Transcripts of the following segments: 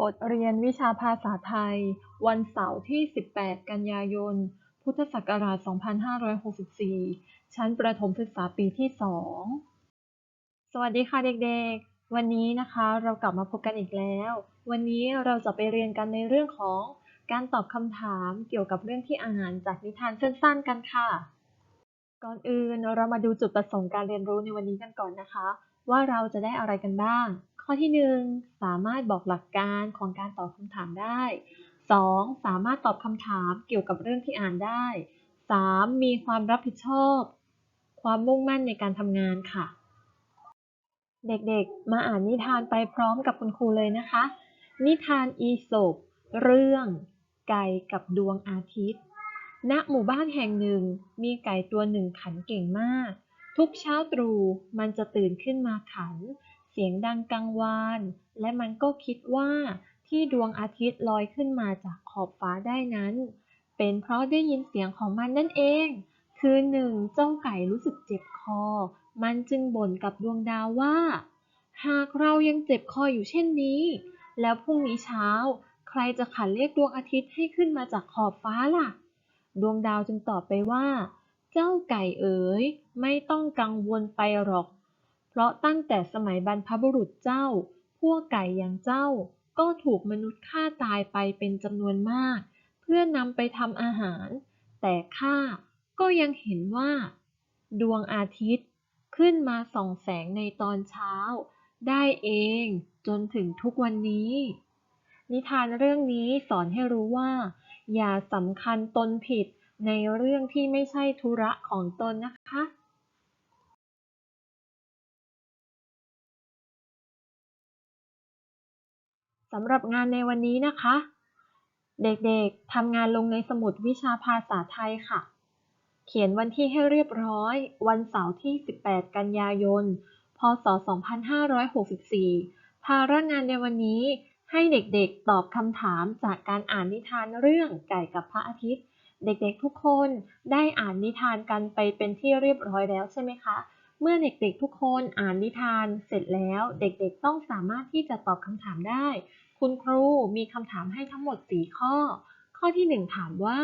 บทเรียนวิชาภาษาไทย วันเสาร์ที่ 18 กันยายน พุทธศักราช 2564 ชั้นประถมศึกษาปีที่ 2 สวัสดีค่ะเด็กๆ วันนี้นะคะเรากลับมาพบกันอีกแล้ว วันนี้เราจะไปเรียนกันในเรื่องของการตอบคำถามเกี่ยวกับเรื่องที่อ่านจากนิทานสั้นๆกันค่ะ ก่อนอื่นเรามาดูจุดประสงค์การเรียนรู้ในวันนี้กันก่อนนะคะ ว่าเราจะได้อะไรกันบ้าง ข้อที่ 1 สามารถบอกหลักการของการตอบคำถามได้ 2. สามารถตอบคำถามเกี่ยวกับเรื่องที่อ่านได้ 3. มีความรับผิดชอบ ความมุ่งมั่นในการทำงานค่ะ เด็กๆ มาอ่านนิทานไปพร้อมกับคุณครูเลยนะคะ นิทานอีสปเรื่องไก่กับดวงอาทิตย์ ณ หมู่บ้านแห่งหนึ่ง มีไก่ตัวหนึ่งขันเก่งมาก ทุกเช้าตรู่มันจะตื่นขึ้นมาขัน สียงดังกังวาน และมันก็คิดว่าที่ดวงอาทิตย์ลอยขึ้นมาจากขอบฟ้าได้นั้น เป็นเพราะได้ยินเสียงของมันนั่นเอง คืนหนึ่งเจ้าไก่รู้สึกเจ็บคอ มันจึงบ่นกับดวงดาวว่า หากเรายังเจ็บคออยู่เช่นนี้ แล้วพรุ่งนี้เช้า ใครจะขันเรียกดวงอาทิตย์ให้ขึ้นมาจากขอบฟ้าล่ะ ดวงดาวจึงตอบไปว่า เจ้าไก่เอ๋ย ไม่ต้องกังวลไปหรอก เพราะตั้งแต่สมัยบรรพบุรุษเจ้า พวกไก่อย่างเจ้า ก็ถูกมนุษย์ฆ่าตายไปเป็นจำนวนมาก เพื่อนำไปทำอาหาร แต่ข้าก็ยังเห็นว่า ดวงอาทิตย์ ขึ้นมาส่องแสงในตอนเช้า ได้เองจนถึงทุกวันนี้ นิทานเรื่องนี้สอนให้รู้ว่า อย่าสำคัญตนผิดในเรื่องที่ไม่ใช่ธุระของตนนะคะำหรับงานในวันนี้นะคะ เด็กๆทำงานลงในสมุดวิชาภาษาไทยค่ะ เขียนวันที่ให้เรียบร้อย วันเสาร์ที่ 18 กันยายน พศ 2564 ภาระงานในวันนี้ให้เด็กๆตอบคำถามจากการอ่านนิทานเรื่องไก่กับพระอาทิตย์ เด็กๆทุกคนได้อ่านนิทานกันไปเป็นที่เรียบร้อยแล้วใช่ไหมคะ เมื่อเด็กๆทุกคนอ่านนิทานเสร็จแล้ว เด็กๆต้องสามารถที่จะตอบคำถามได้ คุณครูมีคำถามให้ทั้งหมด 4 ข้อ ข้อที่ 1 ถามว่า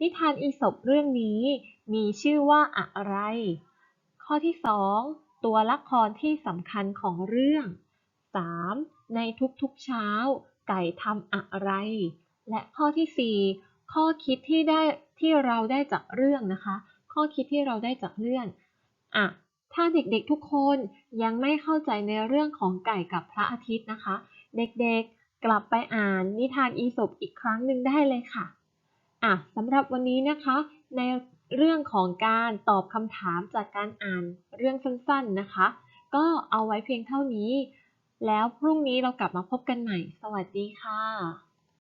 นิทานอีสปเรื่องนี้ มีชื่อว่าอะไร ข้อที่ 2 ตัวละครที่สำคัญของเรื่อง 3. ในทุกๆเช้า ไก่ทำอะไร และข้อที่ 4 ข้อคิดที่ได้ที่เราได้จากเรื่องนะคะ ข้อคิดที่เราได้จากเรื่องอะ ถ้าเด็กๆทุกคนยังไม่เข้าใจในเรื่องของไก่กับพระอาทิตย์นะคะ เด็กๆกลับไปอ่านนิทานอีสปอีกครั้งหนึ่งได้เลยค่ะอะสำหรับวันนี้นะคะ ในเรื่องของการตอบคำถามจากการอ่านเรื่องสั้นๆนะคะ ก็เอาไว้เพียงเท่านี้ แล้วพรุ่งนี้เรากลับมาพบกันใหม่ สวัสดีค่ะ